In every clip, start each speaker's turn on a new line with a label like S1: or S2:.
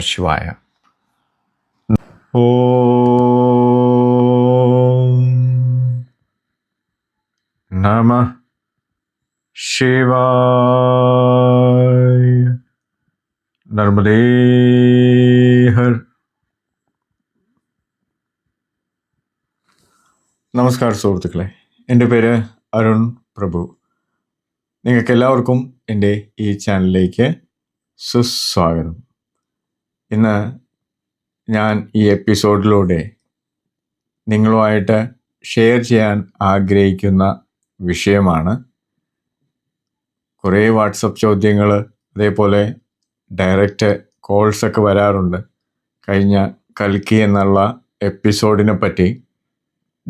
S1: ശിവായ. നമ ശിവായ. നർമ്മദേഹർ നമസ്കാരം സുഹൃത്തുക്കളെ. എന്റെ പേര് അരുൺ പ്രഭു. നിങ്ങൾക്ക് എല്ലാവർക്കും എന്റെ ഈ ചാനലിലേക്ക് സുസ്വാഗതം. ഇന്ന് ഞാൻ ഈ എപ്പിസോഡിലൂടെ നിങ്ങളുമായിട്ട് ഷെയർ ചെയ്യാൻ ആഗ്രഹിക്കുന്ന വിഷയമാണ്. കുറേ വാട്സപ്പ് ചോദ്യങ്ങൾ അതേപോലെ ഡയറക്റ്റ് കോൾസൊക്കെ വരാറുണ്ട്. കഴിഞ്ഞ കൽക്കി എന്നുള്ള എപ്പിസോഡിനെ പറ്റി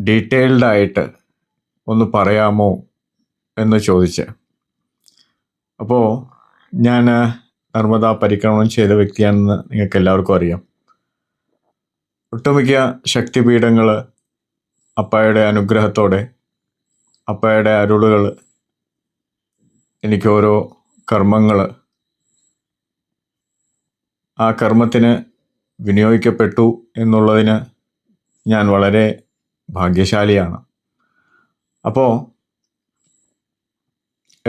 S1: ഡീറ്റെയിൽഡായിട്ട് ഒന്ന് പറയാമോ എന്ന് ചോദിച്ച്. അപ്പോൾ ഞാൻ നർമ്മദ പരിക്രമണം ചെയ്ത വ്യക്തിയാണെന്ന് നിങ്ങൾക്ക് എല്ലാവർക്കും അറിയാം. ഒട്ടുമിക്ക ശക്തിപീഠങ്ങൾ അപ്പായുടെ അനുഗ്രഹത്തോടെ അപ്പായുടെ അരുളുകൾ എനിക്ക് ഓരോ കർമ്മങ്ങൾ ആ കർമ്മത്തിന് വിനിയോഗിക്കപ്പെട്ടു എന്നുള്ളതിന് ഞാൻ വളരെ ഭാഗ്യശാലിയാണ്. അപ്പോൾ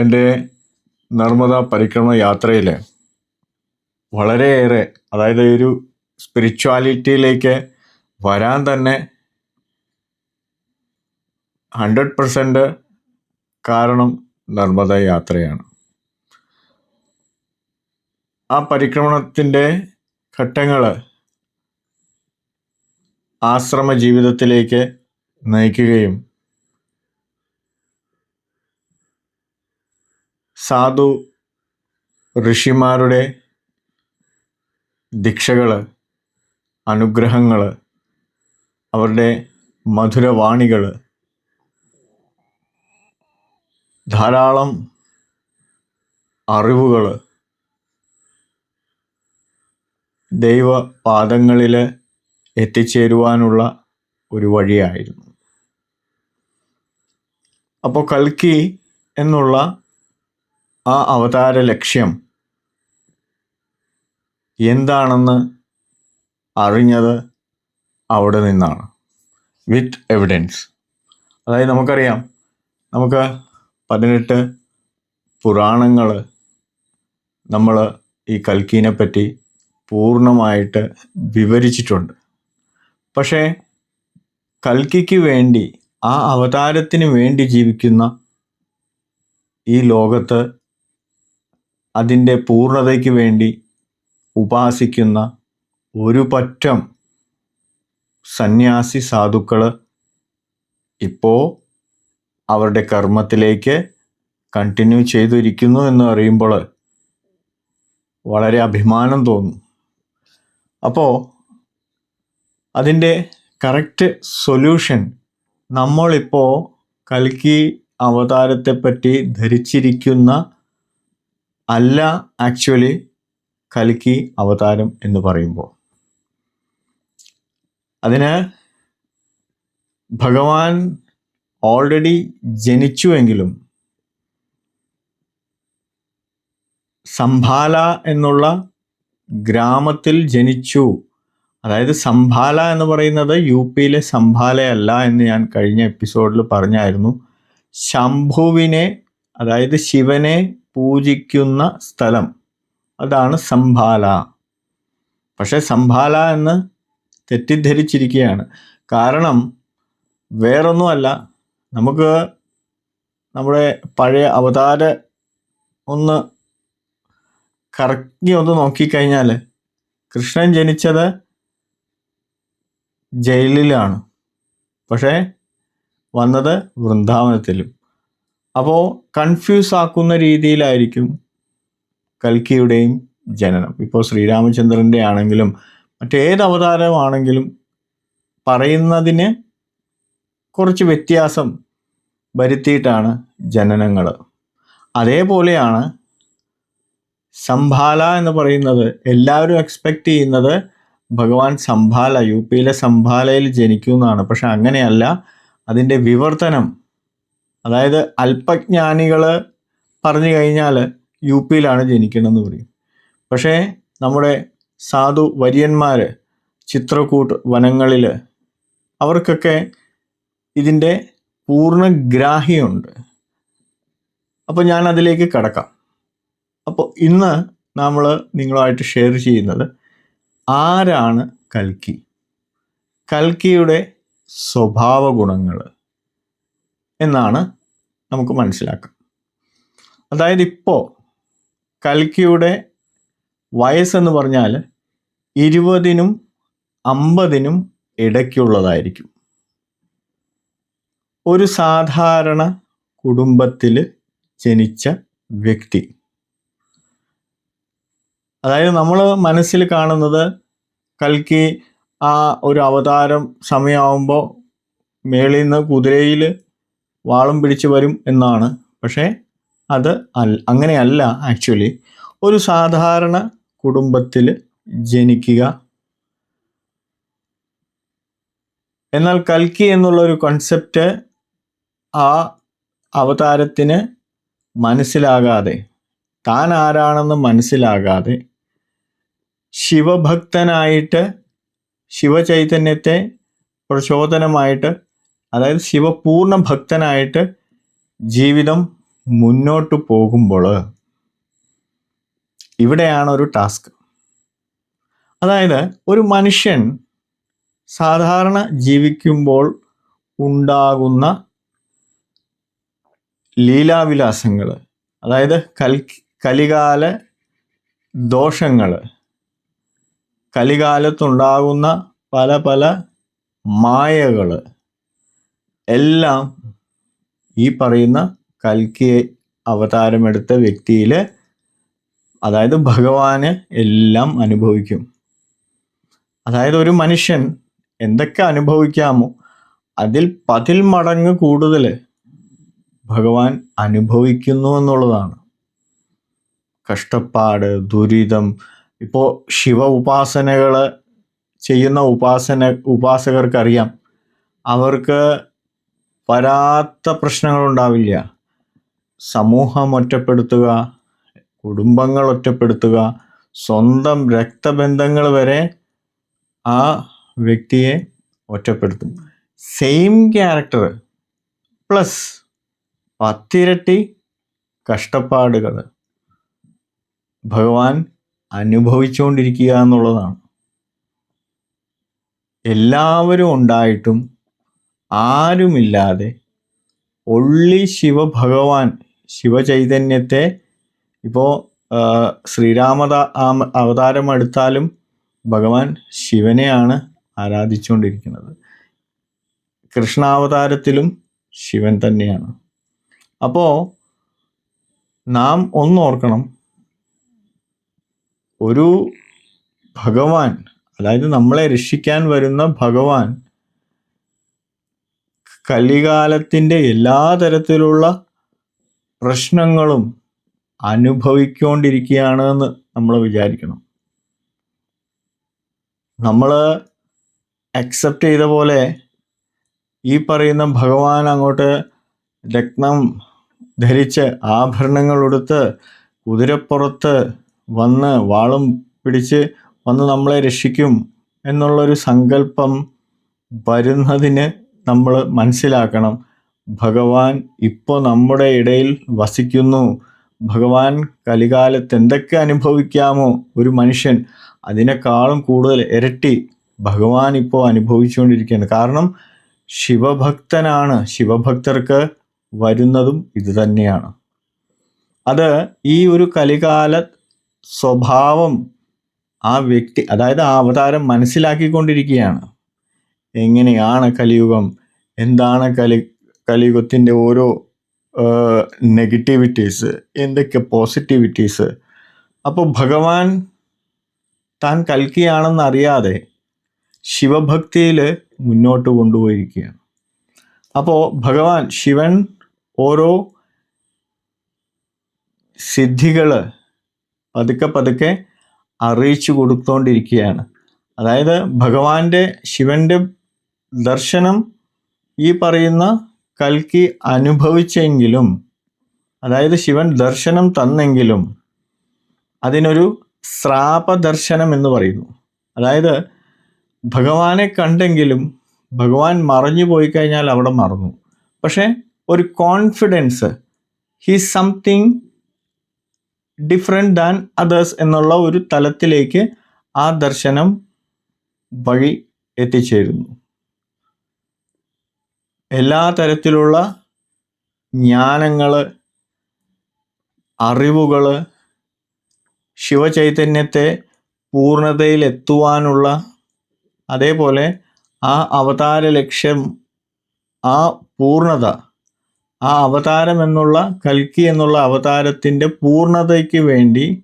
S1: എന്റെ നർമ്മദ പരിക്രമ യാത്രയിൽ വളരെയേറെ അതായത് ഒരു സ്പിരിച്വാലിറ്റിയിലേക്ക് വരാൻ തന്നെ ഹൺഡ്രഡ് പെർസെന്റ് കാരണം നർമ്മദ യാത്രയാണ്. ആ പരിക്രമണത്തിന്റെ ഘട്ടങ്ങൾ ആശ്രമ ജീവിതത്തിലേക്ക് നയിക്കുകയും സാധു ഋഷിമാരുടെ ദീക്ഷകൾ അനുഗ്രഹങ്ങൾ അവരുടെ മധുരവാണികൾ ധാരാളം അറിവുകൾ ദൈവപാദങ്ങളിൽ എത്തിച്ചേരുവാനുള്ള ഒരു വഴിയായിരുന്നു. അപ്പോൾ കൽക്കി എന്നുള്ള ആ അവതാര ലക്ഷ്യം എന്താണെന്ന് അറിഞ്ഞത് അവിടെ നിന്നാണ്. വിത്ത് എവിഡൻസ് അതായത് നമുക്കറിയാം നമുക്ക് പതിനെട്ട് പുരാണങ്ങൾ നമ്മൾ ഈ കൽക്കീനെ പറ്റി പൂർണമായിട്ട് വിവരിച്ചിട്ടുണ്ട്. പക്ഷേ കൽക്കിക്ക് വേണ്ടി ആ അവതാരത്തിന് വേണ്ടി ജീവിക്കുന്ന ഈ ലോകത്ത് അതിന്റെ പൂർണതയ്ക്ക് വേണ്ടി ഉപാസിക്കുന്ന ഒരു പറ്റം സന്യാസി സാധുക്കൾ ഇപ്പോൾ അവരുടെ കർമ്മത്തിലേക്ക് കണ്ടിന്യൂ ചെയ്തിരിക്കുന്നു എന്ന് അറിയുമ്പോൾ വളരെ അഭിമാനം തോന്നും. അപ്പോൾ അതിന്റെ കറക്റ്റ് സൊല്യൂഷൻ നമ്മളിപ്പോൾ കൽക്കി അവതാരത്തെപ്പറ്റി ധരിച്ചിരിക്കുന്ന അല്ല ആക്ച്വലി കൽക്കി അവതാരം എന്ന് പറയുമ്പോൾ. അതിന് ഭഗവാൻ ഓൾറെഡി ജനിച്ചുവെങ്കിലും സംഭാല എന്നുള്ള ഗ്രാമത്തിൽ ജനിച്ചു. അതായത് സംഭാല എന്ന് പറയുന്നത് യു പിയിലെ സംഭാലയല്ല എന്ന് ഞാൻ കഴിഞ്ഞ എപ്പിസോഡിൽ പറഞ്ഞായിരുന്നു. ശംഭുവിനെ അതായത് ശിവനെ പൂജിക്കുന്ന സ്ഥലം. അതാണ് സംഭാല. പക്ഷേ സംഭാല എന്ന് തെറ്റിദ്ധരിച്ചിരിക്കുകയാണ്. കാരണം വേറൊന്നുമല്ല. നമുക്ക് നമ്മുടെ പഴയ അവതാര ഒന്ന് കറക്കി ഒന്ന് നോക്കിക്കഴിഞ്ഞാൽ കൃഷ്ണൻ ജനിച്ചത് ജയിലിലാണ്. പക്ഷേ വന്നത് വൃന്ദാവനത്തിലും. അപ്പോൾ കൺഫ്യൂസ് ആക്കുന്ന രീതിയിലായിരിക്കും കൽക്കിയുടെയും ജനനം. ഇപ്പോൾ ശ്രീരാമചന്ദ്രന്റെ ആണെങ്കിലും മറ്റേത് അവതാരമാണെങ്കിലും പറയുന്നതിന് കുറച്ച് വ്യത്യാസം വരുത്തിയിട്ടാണ് ജനനങ്ങൾ അതേപോലെയാണ് സംഭാല എന്ന് പറയുന്നത്. എല്ലാവരും എക്സ്പെക്റ്റ് ചെയ്യുന്നത് ഭഗവാൻ സംഭാല യു പിയിലെ സംഭാലയിൽ ജനിക്കുമെന്നാണ് പക്ഷെ അങ്ങനെയല്ല. അതിന്റെ വിവർത്തനം അതായത് അല്പജ്ഞാനികൾ പറഞ്ഞു കഴിഞ്ഞാൽ യു പിയിലാണ് ജനിക്കണമെന്ന് പറയും. പക്ഷേ നമ്മുടെ സാധു വര്യന്മാർ ചിത്രകൂട്ട് വനങ്ങളിൽ അവർക്കൊക്കെ ഇതിന്റെ പൂർണഗ്രാഹിയുണ്ട് അപ്പോൾ ഞാൻ അതിലേക്ക് കടക്കാം. അപ്പോൾ ഇന്ന് നമ്മൾ നിങ്ങളുമായിട്ട് ഷെയർ ചെയ്യുന്നത് ആരാണ് കൽക്കി? കൽക്കിയുടെ സ്വഭാവ ഗുണങ്ങൾ എന്നാണ് നമുക്ക് മനസ്സിലാക്കാം. അതായത് ഇപ്പോൾ കൽക്കിയുടെ വയസ്സെന്ന് പറഞ്ഞാൽ ഇരുപതിനും അമ്പതിനും ഇടയ്ക്കുള്ളതായിരിക്കും. ഒരു സാധാരണ കുടുംബത്തിൽ ജനിച്ച വ്യക്തി. അതായത് നമ്മൾ മനസ്സിൽ കാണുന്നത് കൽക്കി ആ ഒരു അവതാരം സമയമാകുമ്പോൾ മേളിൽ നിന്ന് കുതിരയിൽ വാളും പിടിച്ചു വരും എന്നാണ്. പക്ഷേ അത് അങ്ങനെയല്ല ആക്ച്വലി ഒരു സാധാരണ കുടുംബത്തിൽ ജനിക്കുക. എന്നാൽ കൽക്കി എന്നുള്ള ഒരു കൺസെപ്റ്റ് ആ അവതാരത്തിന് മനസ്സിലാകാതെ താൻ ആരാണെന്ന് മനസ്സിലാകാതെ ശിവഭക്തനായിട്ട് ശിവചൈതന്യത്തെ പ്രചോദനമായിട്ട് അതായത് ശിവപൂർണ ഭക്തനായിട്ട് ജീവിതം മുന്നോട്ട് പോകുമ്പോൾ ഇവിടെയാണ് ഒരു ടാസ്ക്. അതായത് ഒരു മനുഷ്യൻ സാധാരണ ജീവിക്കുമ്പോൾ ഉണ്ടാകുന്ന ലീലാവിലാസങ്ങൾ അതായത് കൽ കലികാല ദോഷങ്ങൾ കലികാലത്തുണ്ടാകുന്ന പല പല മായകൾ എല്ലാം ഈ പറയുന്ന കൽക്കി അവതാരമെടുത്ത വ്യക്തിയിൽ അതായത് ഭഗവാന് എല്ലാം അനുഭവിക്കും. അതായത് ഒരു മനുഷ്യൻ എന്തൊക്കെ അനുഭവിക്കാമോ അതിൽ പതിൽ മടങ്ങ് കൂടുതൽ ഭഗവാൻ അനുഭവിക്കുന്നു എന്നുള്ളതാണ്. കഷ്ടപ്പാട് ദുരിതം ഇപ്പോൾ ശിവ ഉപാസനകൾ ചെയ്യുന്ന ഉപാസന ഉപാസകർക്കറിയാം. അവർക്ക് വരാത്ത പ്രശ്നങ്ങളുണ്ടാവില്ല. സമൂഹം ഒറ്റപ്പെടുത്തുക കുടുംബങ്ങൾ ഒറ്റപ്പെടുത്തുക സ്വന്തം രക്തബന്ധങ്ങൾ വരെ ആ വ്യക്തിയെ ഒറ്റപ്പെടുത്തും. സെയിം ക്യാരക്ടർ പ്ലസ് പത്തിരട്ടി കഷ്ടപ്പാടുകൾ ഭഗവാൻ അനുഭവിച്ചുകൊണ്ടിരിക്കുക എന്നുള്ളതാണ്. എല്ലാവരും ഉണ്ടായിട്ടും ആരുമില്ലാതെ ഒള്ളി ശിവഭഗവാൻ ശിവചൈതന്യത്തെ ഇപ്പോൾ ശ്രീരാമത അവതാരം എടുത്താലും ഭഗവാൻ ശിവനെയാണ് ആരാധിച്ചുകൊണ്ടിരിക്കുന്നത്. കൃഷ്ണാവതാരത്തിലും ശിവൻ തന്നെയാണ്. അപ്പോൾ നാം ഒന്നോർക്കണം ഒരു ഭഗവാൻ അതായത് നമ്മളെ രക്ഷിക്കാൻ വരുന്ന ഭഗവാൻ കലികാലത്തിന്റെ എല്ലാ തരത്തിലുള്ള പ്രശ്നങ്ങളും അനുഭവിക്കൊണ്ടിരിക്കുകയാണ് എന്ന് നമ്മൾ വിചാരിക്കണം. നമ്മൾ അക്സെപ്റ്റ് ചെയ്ത പോലെ ഈ പറയുന്ന ഭഗവാൻ അങ്ങോട്ട് രത്നം ധരിച്ച് ആഭരണങ്ങൾ ഉടുത്ത് കുതിരപ്പുറത്ത് വന്ന് വാളും പിടിച്ച് വന്ന് നമ്മളെ രക്ഷിക്കും എന്നുള്ളൊരു സങ്കല്പം വരുന്നതിന് നമ്മൾ മനസ്സിലാക്കണം. ഭഗവാൻ ഇപ്പോൾ നമ്മുടെ ഇടയിൽ വസിക്കുന്നു. ഭഗവാൻ കലികാലത്ത് എന്തൊക്കെ അനുഭവിക്കാമോ ഒരു മനുഷ്യൻ അതിനേക്കാളും കൂടുതൽ ഇരട്ടി ഭഗവാൻ ഇപ്പോൾ അനുഭവിച്ചുകൊണ്ടിരിക്കുകയാണ്. കാരണം ശിവഭക്തനാണ്. ശിവഭക്തർക്ക് വരുന്നതും ഇത് തന്നെയാണ്. അത് ഈ ഒരു കലികാല സ്വഭാവം ആ വ്യക്തി അതായത് ആ അവതാരം മനസ്സിലാക്കിക്കൊണ്ടിരിക്കുകയാണ്. എങ്ങനെയാണ് കലിയുഗം? എന്താണ് കലി കലിയുഗത്തിന്റെ ഓരോ നെഗറ്റിവിറ്റീസ് എന്തൊക്കെ പോസിറ്റിവിറ്റീസ് അപ്പോൾ ഭഗവാൻ താൻ കൽക്കിയാണെന്നറിയാതെ ശിവഭക്തിയിൽ മുന്നോട്ട് കൊണ്ടുപോയിരിക്കുകയാണ്. അപ്പോൾ ഭഗവാൻ ശിവൻ ഓരോ സിദ്ധികൾ പതുക്കെ പതുക്കെ അറിയിച്ചു കൊടുത്തുകൊണ്ടിരിക്കുകയാണ് അതായത് ഭഗവാന്റെ ശിവന്റെ ദർശനം ഈ പറയുന്ന കൽക്കി അനുഭവിച്ചെങ്കിലും അതായത് ശിവൻ ദർശനം തന്നെങ്കിലും അതിനൊരു ശ്രാപദർശനം എന്ന് പറയുന്നു. അതായത് ഭഗവാനെ കണ്ടെങ്കിലും ഭഗവാൻ മറഞ്ഞു പോയി കഴിഞ്ഞാൽ അവിടെ മറന്നു. പക്ഷേ ഒരു confidence he something different than others എന്നുള്ള ഒരു തലത്തിലേക്ക് ആ ദർശനം വഴി എത്തിച്ചേരുന്നു. എല്ലാ തരത്തിലുള്ള ജ്ഞാനങ്ങൾ അറിവുകൾ ശിവചൈതന്യത്തെ പൂർണതയിലെത്തുവാനുള്ള അതേപോലെ ആ അവതാര ലക്ഷ്യം ആ പൂർണത ആ അവതാരം എന്നുള്ള കൽക്കി എന്നുള്ള അവതാരത്തിന്റെ പൂർണതയ്ക്ക് വേണ്ടി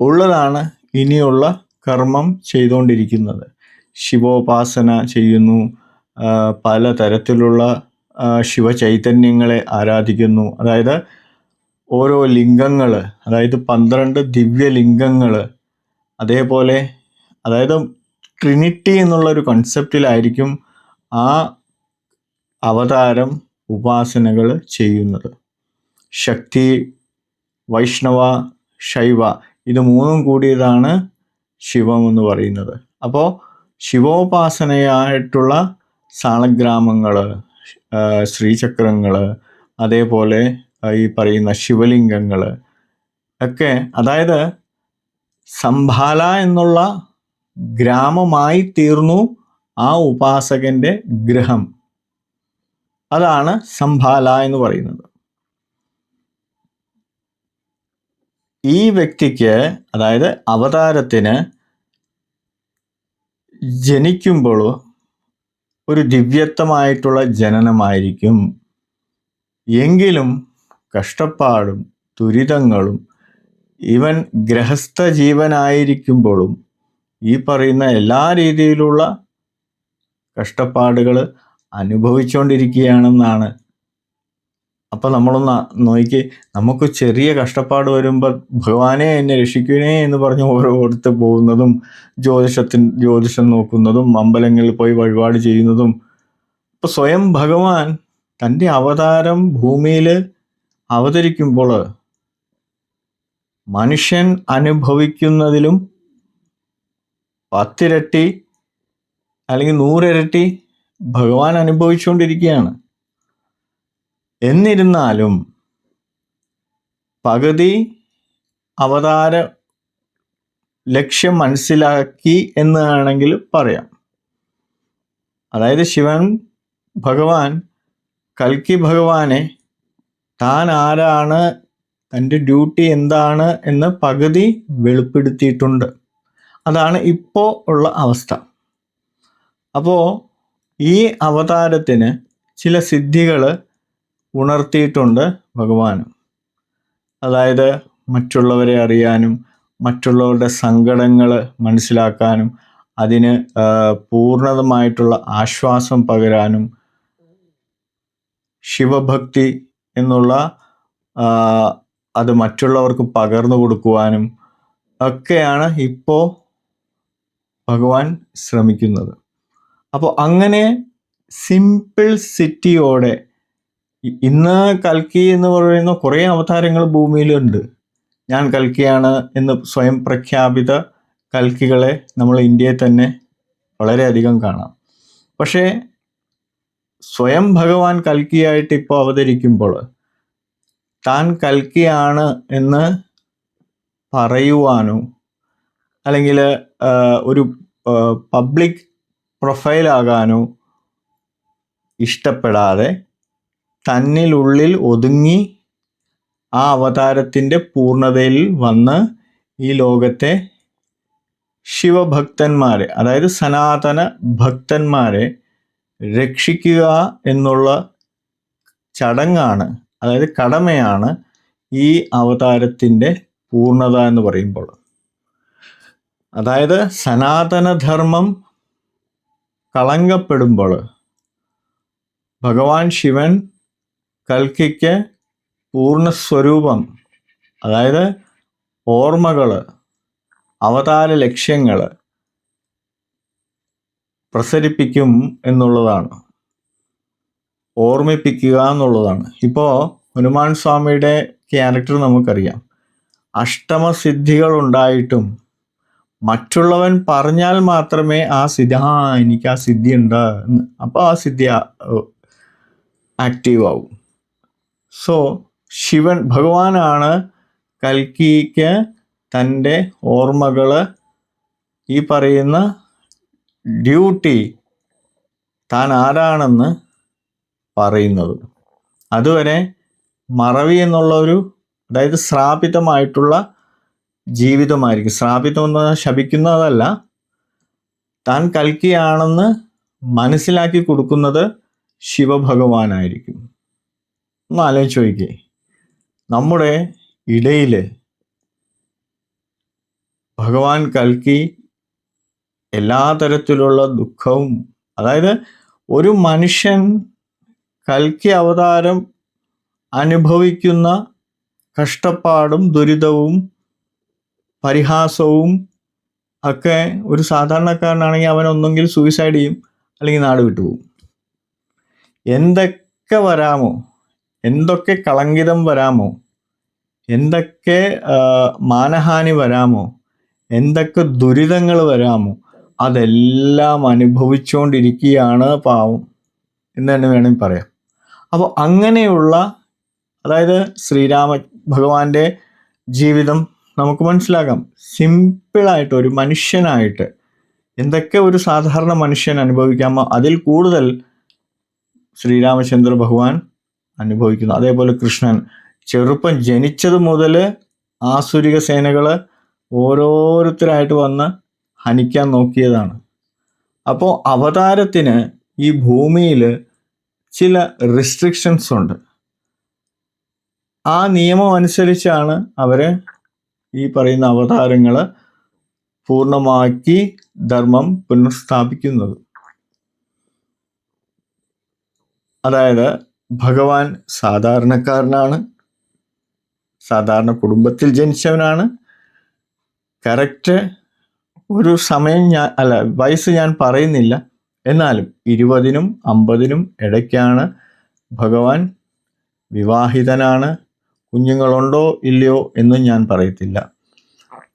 S1: ഉള്ളതാണ് ഇനിയുള്ള കർമ്മം ചെയ്തുകൊണ്ടിരിക്കുന്നത്. ശിവോപാസന ചെയ്യുന്നു. ആ, പലതരത്തിലുള്ള ആ, ശിവചൈതന്യങ്ങളെ ആരാധിക്കുന്നു. അതായത് ഓരോ ലിംഗങ്ങൾ അതായത് പന്ത്രണ്ട് ദിവ്യലിംഗങ്ങൾ അതേപോലെ അതായത് ട്രിനിറ്റി എന്നുള്ളൊരു കൺസെപ്റ്റിലായിരിക്കും ആ അവതാരം ഉപാസനകൾ ചെയ്യുന്നത്. ശക്തി വൈഷ്ണവ ശൈവ ഇത് മൂന്നും കൂടിയതാണ് ശിവം എന്ന് പറയുന്നത്. അപ്പോൾ ശിവോപാസനയായിട്ടുള്ള സാളഗ്രാമങ്ങൾ ശ്രീചക്രങ്ങൾ അതേപോലെ ഈ പറയുന്ന ശിവലിംഗങ്ങൾ ഒക്കെ അതായത് സംഭാല എന്നുള്ള ഗ്രാമമായി തീർന്നു ആ ഉപാസകന്റെ ഗൃഹം. അതാണ് സംഭാല എന്ന് പറയുന്നത്. ഈ വ്യക്തിക്ക് അതായത് അവതാരത്തിന് ജനിക്കുമ്പോൾ ഒരു ദിവ്യത്വമായിട്ടുള്ള ജനനമായിരിക്കും. എങ്കിലും കഷ്ടപ്പാടും ദുരിതങ്ങളും ഇവൻ ഗൃഹസ്ഥ ജീവനായിരിക്കുമ്പോഴും ഈ പറയുന്ന എല്ലാ രീതിയിലുള്ള കഷ്ടപ്പാടുകൾ അനുഭവിച്ചുകൊണ്ടിരിക്കുകയാണെന്നാണ് അപ്പൊ നമ്മളൊന്ന് നോക്കി നമുക്ക് ചെറിയ കഷ്ടപ്പാട് വരുമ്പോൾ ഭഗവാനെ എന്നെ രക്ഷിക്കണേ എന്ന് പറഞ്ഞ് ഓരോരുത്ത് പോകുന്നതും ജ്യോതിഷത്തിൻ ജ്യോതിഷം നോക്കുന്നതും അമ്പലങ്ങളിൽ പോയി വഴിപാട് ചെയ്യുന്നതും ഇപ്പോൾ സ്വയം ഭഗവാൻ തന്റെ അവതാരം ഭൂമിയിൽ അവതരിക്കുമ്പോൾ മനുഷ്യൻ അനുഭവിക്കുന്നതിലും പത്തിരട്ടി അല്ലെങ്കിൽ നൂറിരട്ടി ഭഗവാൻ അനുഭവിച്ചുകൊണ്ടിരിക്കുകയാണ്. എന്നിരുന്നാലും പകുതി അവതാര ലക്ഷ്യം മനസ്സിലാക്കി എന്ന് വേണമെങ്കിൽ പറയാം. അതായത് ശിവൻ ഭഗവാൻ കൽക്കി ഭഗവാനെ താൻ ആരാണ് തന്റെ ഡ്യൂട്ടി എന്താണ് എന്ന് പകുതി വെളിപ്പെടുത്തിയിട്ടുണ്ട്. അതാണ് ഇപ്പോൾ ഉള്ള അവസ്ഥ. അപ്പോൾ ഈ അവതാരത്തിന് ചില സിദ്ധികൾ ഉണർത്തിയിട്ടുണ്ട് ഭഗവാൻ അതായത് മറ്റുള്ളവരെ അറിയാനും മറ്റുള്ളവരുടെ സങ്കടങ്ങൾ മനസ്സിലാക്കാനും അതിന് പൂർണതമായിട്ടുള്ള ആശ്വാസം പകരാനും ശിവഭക്തി എന്നുള്ള അത് മറ്റുള്ളവർക്ക് പകർന്നു കൊടുക്കുവാനും ഒക്കെയാണ് ഇപ്പോൾ ഭഗവാൻ ശ്രമിക്കുന്നത്. അപ്പോൾ അങ്ങനെ സിമ്പിൾ സിറ്റിയോടെ ഇന്ന് കൽക്കി എന്ന് പറയുന്ന കുറേ അവതാരങ്ങൾ ഭൂമിയിലുണ്ട്. ഞാൻ കൽക്കിയാണ് എന്ന് സ്വയം പ്രഖ്യാപിത കൽക്കികളെ നമ്മൾ ഇന്ത്യയിൽ തന്നെ വളരെയധികം കാണാം. പക്ഷേ സ്വയം ഭഗവാൻ കൽക്കിയായിട്ട് ഇപ്പോൾ അവതരിക്കുമ്പോൾ താൻ കൽക്കിയാണ് എന്ന് പറയുവാനോ അല്ലെങ്കിൽ ഒരു പബ്ലിക് പ്രൊഫൈലാകാനോ ഇഷ്ടപ്പെടാതെ തന്നിലുള്ളിൽ ഒതുങ്ങി ആ അവതാരത്തിന്റെ പൂർണതയിൽ വന്ന് ഈ ലോകത്തെ ശിവഭക്തന്മാരെ അതായത് സനാതന ഭക്തന്മാരെ രക്ഷിക്കുക എന്നുള്ള ചടങ്ങാണ് അതായത് കടമയാണ് ഈ അവതാരത്തിന്റെ പൂർണത എന്ന് പറയുമ്പോൾ. അതായത് സനാതനധർമ്മം കളങ്കപ്പെടുമ്പോൾ ഭഗവാൻ ശിവൻ കൽക്കിക്ക് പൂർണസ്വരൂപം അതായത് ഓർമ്മകൾ അവതാര ലക്ഷ്യങ്ങൾ പ്രസരിപ്പിക്കും എന്നുള്ളതാണ്. ഓർമ്മിപ്പിക്കുക എന്നുള്ളതാണ്. ഇപ്പോൾ ഹനുമാൻ സ്വാമിയുടെ ക്യാരക്ടർ നമുക്കറിയാം. അഷ്ടമസിദ്ധികൾ ഉണ്ടായിട്ടും മറ്റുള്ളവൻ പറഞ്ഞാൽ മാത്രമേ ആ സിദ്ധി ആ എനിക്ക് ആ സിദ്ധി ഉണ്ട് അപ്പോൾ ആ സിദ്ധി ആക്റ്റീവ് ആവും സോ ശിവൻ ഭഗവാനാണ് കൽക്കിക്ക് തന്റെ ഓർമ്മകൾ ഈ പറയുന്ന ഡ്യൂട്ടി താൻ ആരാണെന്ന് പറയുന്നത്. അതുവരെ മറവി എന്നുള്ള ഒരു അതായത് ശ്രാപിതമായിട്ടുള്ള ജീവിതമായിരിക്കും. ശ്രാപിതം എന്ന് ശപിക്കുന്നതല്ല. താൻ കൽക്കിയാണെന്ന് മനസ്സിലാക്കി കൊടുക്കുന്നത് ശിവഭഗവാനായിരിക്കും. ഒന്ന് ആലോചിച്ച് നോക്കിയേ നമ്മുടെ ഇടയിൽ ഭഗവാൻ കൽക്കി എല്ലാ തരത്തിലുള്ള ദുഃഖവും അതായത് ഒരു മനുഷ്യൻ കൽക്കി അവതാരം അനുഭവിക്കുന്ന കഷ്ടപ്പാടും ദുരിതവും പരിഹാസവും ഒക്കെ ഒരു സാധാരണക്കാരനാണെങ്കിൽ അവൻ ഒന്നെങ്കിൽ സൂയിസൈഡ് ചെയ്യും അല്ലെങ്കിൽ നാട് വിട്ടുപോകും. എന്തൊക്കെ വരാമോ എന്തൊക്കെ കളങ്കിതം വരാമോ? എന്തൊക്കെ മാനഹാനി വരാമോ? എന്തൊക്കെ ദുരിതങ്ങൾ വരാമോ? അതെല്ലാം അനുഭവിച്ചുകൊണ്ടിരിക്കുകയാണ് പാവം എന്ന് തന്നെ വേണമെങ്കിൽ പറയാം. അപ്പോൾ അങ്ങനെയുള്ള അതായത് ശ്രീരാമ ഭഗവാന്റെ ജീവിതം നമുക്ക് മനസ്സിലാക്കാം. സിമ്പിളായിട്ട് ഒരു മനുഷ്യനായിട്ട് എന്തൊക്കെ ഒരു സാധാരണ മനുഷ്യൻ അനുഭവിക്കാമോ? അതിൽ കൂടുതൽ ശ്രീരാമചന്ദ്ര ഭഗവാൻ അനുഭവിക്കുന്നു. അതേപോലെ കൃഷ്ണൻ ചെറുപ്പം ജനിച്ചത് മുതൽ ആസുരിക സേനകൾ ഓരോരുത്തരായിട്ട് വന്ന് ഹനിക്കാൻ നോക്കിയതാണ്. അപ്പോൾ അവതാരത്തിന് ഈ ഭൂമിയിൽ ചില റിസ്ട്രിക്ഷൻസ് ഉണ്ട്. ആ നിയമം അനുസരിച്ചാണ് അവർ ഈ പറയുന്ന അവതാരങ്ങൾ പൂർണമാക്കി ധർമ്മം പുനഃസ്ഥാപിക്കുന്നത്. അതായത് ഭഗവാൻ സാധാരണക്കാരനാണ്. സാധാരണ കുടുംബത്തിൽ ജനിച്ചവനാണ്. കറക്റ്റ് ഒരു സമയം ഞാൻ അല്ല വയസ്സ് ഞാൻ പറയുന്നില്ല. എന്നാലും ഇരുപതിനും അമ്പതിനും ഇടയ്ക്കാണ് ഭഗവാൻ വിവാഹിതനാണ്. കുഞ്ഞുങ്ങളുണ്ടോ ഇല്ലയോ എന്നും ഞാൻ പറയത്തില്ല.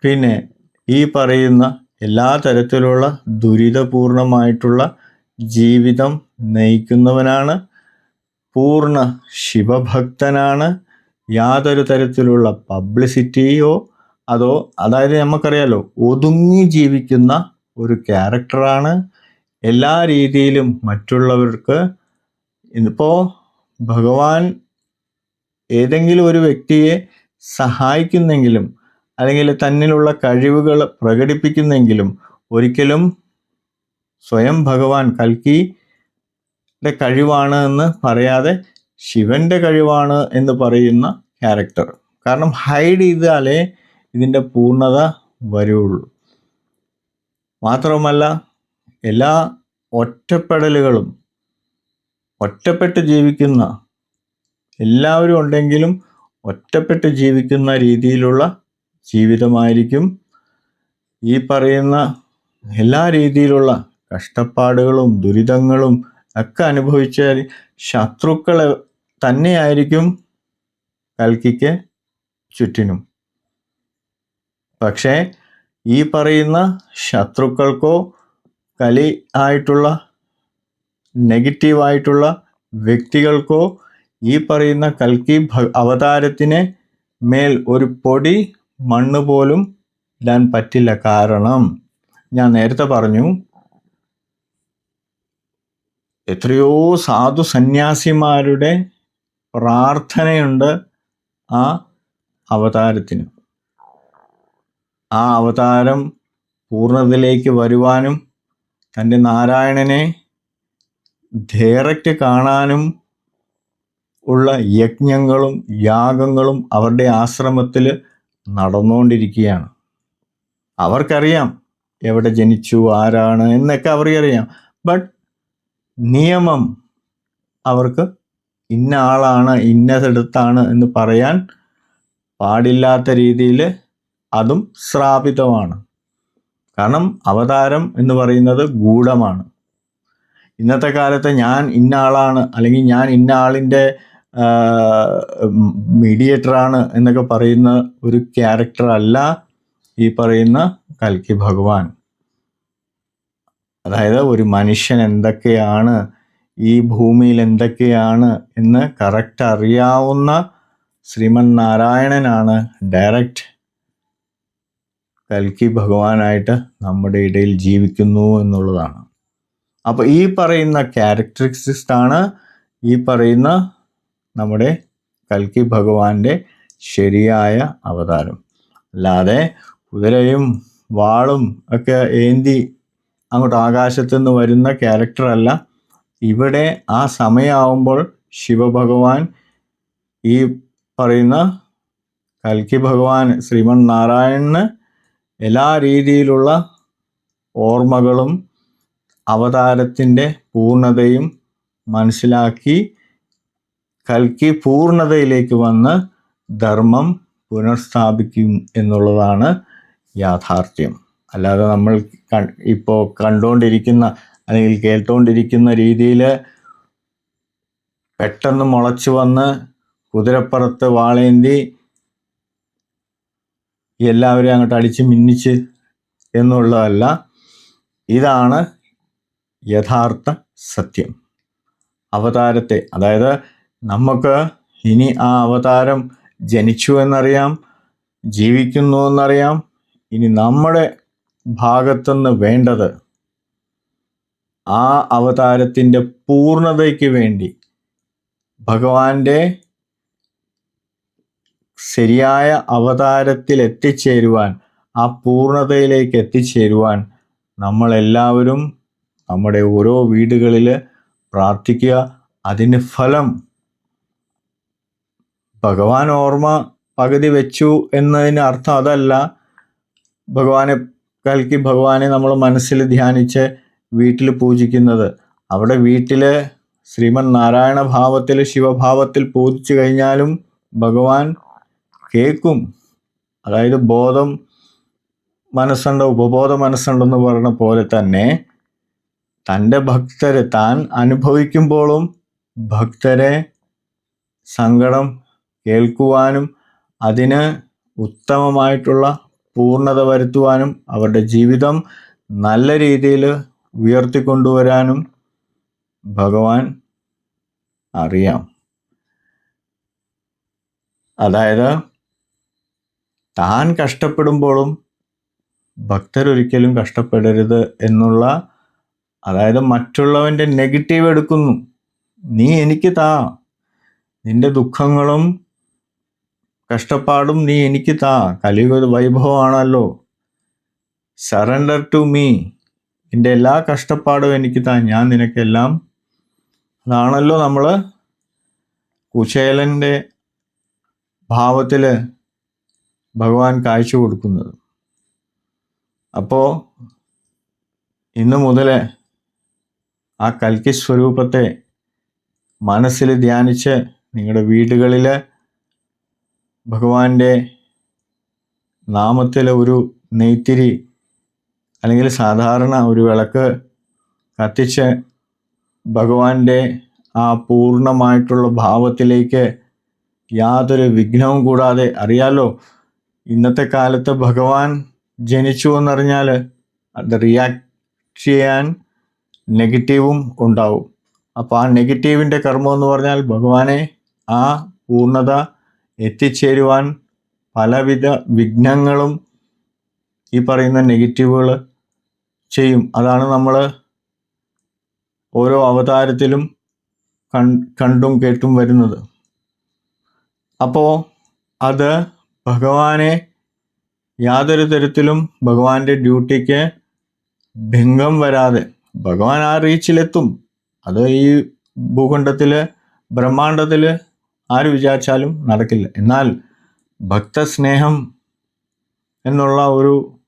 S1: പിന്നെ ഈ പറയുന്ന എല്ലാ തരത്തിലുള്ള ദുരിതപൂർണമായിട്ടുള്ള ജീവിതം നയിക്കുന്നവനാണ് പൂർണ ശിവഭക്തനാണ്. യാതൊരു തരത്തിലുള്ള പബ്ലിസിറ്റിയോ അതോ അതായത് നമുക്കറിയാലോ ഒതുങ്ങി ജീവിക്കുന്ന ഒരു ക്യാരക്ടറാണ്. എല്ലാ രീതിയിലും മറ്റുള്ളവർക്ക് ഇന്നിപ്പോൾ ഭഗവാൻ ഏതെങ്കിലും ഒരു വ്യക്തിയെ സഹായിക്കുന്നെങ്കിലും അല്ലെങ്കിൽ തന്നിലുള്ള കഴിവുകൾ പ്രകടിപ്പിക്കുന്നെങ്കിലും ഒരിക്കലും സ്വയം ഭഗവാൻ കൽക്കിയുടെ കഴിവാണ് എന്ന് പറയാതെ ശിവന്റെ കഴിവാണ് എന്ന് പറയുന്ന ക്യാരക്ടർ കാരണം ഹൈഡ് ചെയ്താലേ ഇതിന്റെ പൂർണത വരുള്ളൂ. മാത്രമല്ല എല്ലാ ഒറ്റപ്പെടലുകളും ഒറ്റപ്പെട്ട് ജീവിക്കുന്ന എല്ലാവരും ഉണ്ടെങ്കിലും ഒറ്റപ്പെട്ട് ജീവിക്കുന്ന രീതിയിലുള്ള ജീവിതമായിരിക്കും ഈ പറയുന്ന എല്ലാ രീതിയിലുള്ള കഷ്ടപ്പാടുകളും ദുരിതങ്ങളും ഒക്കെ അനുഭവിച്ചാൽ ശത്രുക്കൾ തന്നെയായിരിക്കും കൽക്കിക്ക് ചുറ്റിനും. പക്ഷേ ഈ പറയുന്ന ശത്രുക്കൾക്കോ കലി ആയിട്ടുള്ള നെഗറ്റീവായിട്ടുള്ള വ്യക്തികൾക്കോ ഈ പറയുന്ന കൽക്കി അവതാരത്തിനെ മേൽ ഒരു പൊടി മണ്ണ് പോലും ഇടാൻ പറ്റില്ല. കാരണം ഞാൻ നേരത്തെ പറഞ്ഞു എത്രയോ സാധു സന്യാസിമാരുടെ പ്രാർത്ഥനയുണ്ട് ആ അവതാരത്തിന്. ആ അവതാരം പൂർണതയിലേക്ക് വരുവാനും തന്റെ നാരായണനെ ഡയറക്റ്റ് കാണാനും ഉള്ള യജ്ഞങ്ങളും യാഗങ്ങളും അവരുടെ ആശ്രമത്തിൽ നടന്നുകൊണ്ടിരിക്കുകയാണ്. അവർക്കറിയാം എവിടെ ജനിച്ചു ആരാണ് എന്നൊക്കെ അവർക്കറിയാം. ബട്ട് നിയമം അവർക്ക് ഇന്ന ആളാണ് ഇന്നതെടുത്താണ് എന്ന് പറയാൻ പാടില്ലാത്ത രീതിയിൽ അതും ശ്രാപിതമാണ് കാരണം അവതാരം എന്ന് പറയുന്നത് ഗൂഢമാണ്. ഇന്നത്തെ കാലത്ത് ഞാൻ ഇന്ന ആളാണ് അല്ലെങ്കിൽ ഞാൻ ഇന്ന ആളിന്റെ മീഡിയേറ്ററാണ് എന്നൊക്കെ പറയുന്ന ഒരു ക്യാരക്ടർ അല്ല ഈ പറയുന്ന കൽക്കി ഭഗവാൻ. അതായത് ഒരു മനുഷ്യൻ എന്തൊക്കെയാണ് ഈ ഭൂമിയിൽ എന്തൊക്കെയാണ് എന്ന് കറക്റ്റ് അറിയാവുന്ന ശ്രീമൻ നാരായണനാണ് ഡയറക്റ്റ് കൽക്കി ഭഗവാനായിട്ട് നമ്മുടെ ഇടയിൽ ജീവിക്കുന്നു എന്നുള്ളതാണ്. അപ്പോൾ ഈ പറയുന്ന ക്യാരക്ടറിസ്റ്റിക്സ് ആണ് ഈ പറയുന്ന നമ്മുടെ കൽക്കി ഭഗവാന്റെ ശരിയായ അവതാരം. അല്ലാതെ കുതിരയും വാളും ഒക്കെ ഏന്തി അങ്ങോട്ട് ആകാശത്തു നിന്ന് വരുന്ന ക്യാരക്ടറല്ല ഇവിടെ ആ സമയമാവുമ്പോൾ ശിവഭഗവാൻ ഈ പറയുന്ന കൽക്കി ഭഗവാൻ ശ്രീമൻ നാരായണന് എല്ലാ രീതിയിലുള്ള ഓർമ്മകളും അവതാരത്തിന്റെ പൂർണതയും മനസ്സിലാക്കി കൽക്കി പൂർണതയിലേക്ക് വന്ന് ധർമ്മം പുനഃസ്ഥാപിക്കും എന്നുള്ളതാണ് യാഥാർത്ഥ്യം. അല്ലാതെ നമ്മൾ ഇപ്പോൾ കണ്ടുകൊണ്ടിരിക്കുന്ന അല്ലെങ്കിൽ കേട്ടുകൊണ്ടിരിക്കുന്ന രീതിയിൽ പെട്ടെന്ന് മുളച്ചു വന്ന് കുതിരപ്പുറത്ത് വാളേന്തി എല്ലാവരെയും അങ്ങോട്ട് അടിച്ച് മിന്നിച്ച് എന്നുള്ളതല്ല ഇതാണ് യഥാർത്ഥ സത്യം. അവതാരത്തെ അതായത് നമുക്ക് ഇനി ആ അവതാരം ജനിച്ചു എന്നറിയാം ജീവിക്കുന്നു എന്നറിയാം ഇനി നമ്മുടെ ഭാഗത്തുനിന്ന് വേണ്ടത് ആ അവതാരത്തിന്റെ പൂർണതയ്ക്ക് വേണ്ടി ഭഗവാന്റെ ശരിയായ അവതാരത്തിൽ എത്തിച്ചേരുവാൻ ആ പൂർണതയിലേക്ക് എത്തിച്ചേരുവാൻ നമ്മളെല്ലാവരും നമ്മുടെ ഓരോ വീടുകളിൽ പ്രാർത്ഥിക്കുക. അതിന് ഫലം ഭഗവാൻ ഓർമ്മ പകുതി വെച്ചു എന്നതിന് അർത്ഥം അതല്ല. ഭഗവാനെ കൽക്കി ഭഗവാനെ നമ്മൾ മനസ്സിൽ ധ്യാനിച്ച് വീട്ടിൽ പൂജിക്കുന്നത്. അവിടെ വീട്ടിൽ ശ്രീമൻ നാരായണ ഭാവത്തിൽ ശിവഭാവത്തിൽ പൂജിച്ചു കഴിഞ്ഞാലും ഭഗവാൻ കേൾക്കും. അതായത് ബോധം മനസ്സുണ്ട് ഉപബോധ മനസ്സുണ്ടെന്ന് പറഞ്ഞ പോലെ തന്നെ തന്റെ ഭക്തരെ താൻ അനുഭവിക്കുമ്പോഴും ഭക്തരെ സങ്കടം കേൾക്കുവാനും അതിന് ഉത്തമമായിട്ടുള്ള പൂർണത വരുത്തുവാനും അവരുടെ ജീവിതം നല്ല രീതിയിൽ ഉയർത്തിക്കൊണ്ടുവരാനും ഭഗവാൻ അറിയാം. അതായത് താൻ കഷ്ടപ്പെടുമ്പോഴും ഭക്തരൊരിക്കലും കഷ്ടപ്പെടരുത് എന്നുള്ള അതായത് മറ്റുള്ളവന്റെ നെഗറ്റീവ് എടുക്കുന്നു. നീ എനിക്ക് താ. നിന്റെ ദുഃഖങ്ങളും കഷ്ടപ്പാടും നീ എനിക്ക് താ. കലിയുഗ വൈഭവമാണല്ലോ. സറണ്ടർ ടു മീ എന്റെ എല്ലാ കഷ്ടപ്പാടും എനിക്ക് താ. ഞാൻ നിനക്കെല്ലാം അതാണല്ലോ നമ്മൾ കുശേലന്റെ ഭാവത്തിൽ ഭഗവാൻ കാഴ്ച കൊടുക്കുന്നത്. അപ്പോൾ ഇന്ന് മുതൽ ആ കൽക്കി സ്വരൂപത്തെ മനസ്സിൽ ധ്യാനിച്ച് നിങ്ങളുടെ വീടുകളിൽ ഭഗവാന്റെ നാമത്തിൽ ഒരു നെയ്ത്തിരി അല്ലെങ്കിൽ സാധാരണ ഒരു വിളക്ക് കത്തിച്ച് ഭഗവാന്റെ ആ പൂർണമായിട്ടുള്ള ഭാവത്തിലേക്ക് യാതൊരു വിഘ്നവും കൂടാതെ അറിയാലോ ഇന്നത്തെ കാലത്ത് ഭഗവാൻ ജനിച്ചു എന്നറിഞ്ഞാൽ അത് റിയാക്ട് ചെയ്യാൻ നെഗറ്റീവും ഉണ്ടാവും. അപ്പോൾ ആ നെഗറ്റീവിന്റെ കർമ്മം എന്ന് പറഞ്ഞാൽ ഭഗവാനെ ആ പൂർണത എത്തിച്ചേരുവാൻ പലവിധ വിഘ്നങ്ങളും ഈ പറയുന്ന നെഗറ്റീവുകൾ ചെയ്യും. അതാണ് നമ്മൾ ഓരോ അവതാരത്തിലും കണ്ടും കേട്ടും വരുന്നത്. അപ്പോൾ അത് ഭഗവാനെ യാതൊരു തരത്തിലും ഭഗവാന്റെ ഡ്യൂട്ടിക്ക് ഭംഗം വരാതെ ഭഗവാൻ ആ റീച്ചിലെത്തും. അത് ഈ ഭൂഖണ്ഡത്തിൽ ബ്രഹ്മാണ്ടത്തിൽ ആര് വിചാരിച്ചാലും നടക്കില്ല. എന്നാൽ ഭക്തസ്നേഹം എന്നുള്ള ഒരു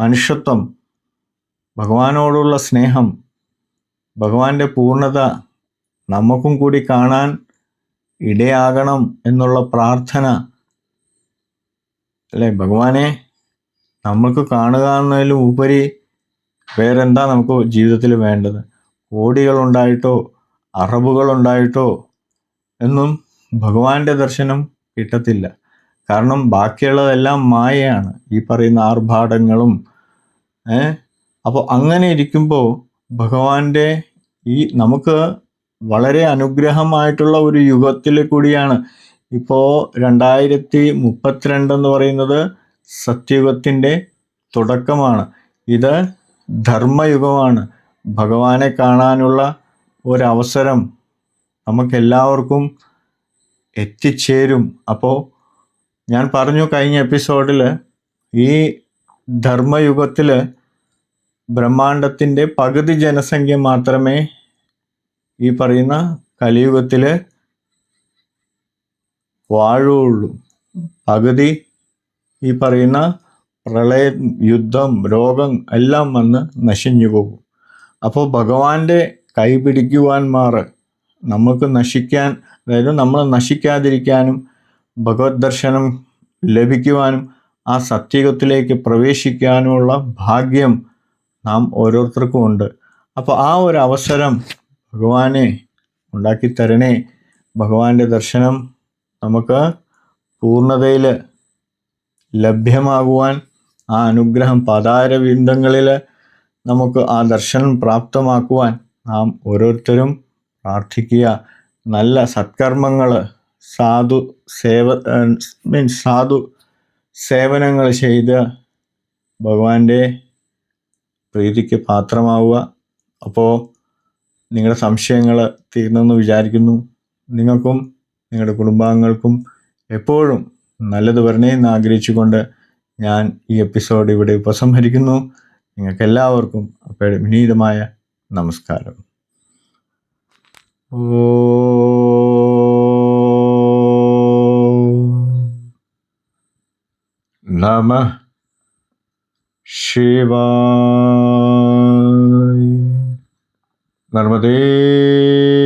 S1: മനുഷ്യത്വം ഭഗവാനോടുള്ള സ്നേഹം ഭഗവാന്റെ പൂർണത നമുക്കും കൂടി കാണാൻ ഇടയാകണം എന്നുള്ള പ്രാർത്ഥന അല്ലേ? ഭഗവാനെ നമ്മൾക്ക് കാണുക എന്നതിലും ഉപരി വേറെന്താ നമുക്ക് ജീവിതത്തിൽ വേണ്ടത്? കോടികളുണ്ടായിട്ടോ അറബുകളുണ്ടായിട്ടോ എന്നും ഭഗവാന്റെ ദർശനം കിട്ടത്തില്ല. കാരണം ബാക്കിയുള്ളതെല്ലാം മായയാണ്. ഈ പറയുന്ന ആർഭാടങ്ങളും ഏ? അപ്പോൾ അങ്ങനെ ഇരിക്കുമ്പോൾ ഭഗവാന്റെ ഈ നമുക്ക് വളരെ അനുഗ്രഹമായിട്ടുള്ള ഒരു യുഗത്തിൽ കൂടിയാണ്. ഇപ്പോൾ രണ്ടായിരത്തി മുപ്പത്തിരണ്ട് എന്ന് പറയുന്നത് സത്യയുഗത്തിന്റെ തുടക്കമാണ്. ഇത് ധർമ്മയുഗമാണ്. ഭഗവാനെ കാണാനുള്ള ഒരവസരം നമുക്കെല്ലാവർക്കും എത്തിച്ചേരും. അപ്പോൾ ഞാൻ പറഞ്ഞു കഴിഞ്ഞ എപ്പിസോഡിൽ ഈ ധർമ്മയുഗത്തിൽ ബ്രഹ്മാണ്ടത്തിന്റെ പകുതി ജനസംഖ്യ മാത്രമേ ഈ പറയുന്ന കലിയുഗത്തിൽ വാഴുള്ളൂ പകുതി ഈ പറയുന്ന പ്രളയ യുദ്ധം രോഗം എല്ലാം വന്ന് നശിഞ്ഞു പോകും അപ്പോൾ ഭഗവാന്റെ കൈപിടിക്കുവാൻ മാറ് നമുക്ക് നശിക്കാൻ അതായത് നമ്മൾ നശിക്കാതിരിക്കാനും ഭഗവത് ദർശനം ലഭിക്കുവാനും ആ സത്യയുഗത്തിലേക്ക് പ്രവേശിക്കാനുമുള്ള ഭാഗ്യം നാം ഓരോരുത്തർക്കും ഉണ്ട്. അപ്പോൾ ആ ഒരു അവസരം ഭഗവാനെ ഉണ്ടാക്കി തരണേ. ഭഗവാന്റെ ദർശനം നമുക്ക് പൂർണതയിൽ ലഭ്യമാകുവാൻ ആ അനുഗ്രഹം പാതാരവിന്ദങ്ങളിൽ നമുക്ക് ആ ദർശനം പ്രാപ്തമാക്കുവാൻ നാം ഓരോരുത്തരും പ്രാർത്ഥിക്കുക. നല്ല സത്കർമ്മങ്ങൾ സാധു സേവ മീൻസ് സാധു സേവനങ്ങൾ ചെയ്ത് ഭഗവാന്റെ പ്രീതിക്ക് പാത്രമാവുക. അപ്പോൾ നിങ്ങളുടെ സംശയങ്ങൾ തീർന്നെന്ന് വിചാരിക്കുന്നു. നിങ്ങൾക്കും നിങ്ങളുടെ കുടുംബാംഗങ്ങൾക്കും എപ്പോഴും നല്ലത് വരണേ എന്ന് ആഗ്രഹിച്ചുകൊണ്ട് ഞാൻ ഈ എപ്പിസോഡ് ഇവിടെ ഉപസംഹരിക്കുന്നു. നിങ്ങൾക്കെല്ലാവർക്കും അപ്പോൾ വിനീതമായ നമസ്കാരം. നമ ശിവായ. 嗯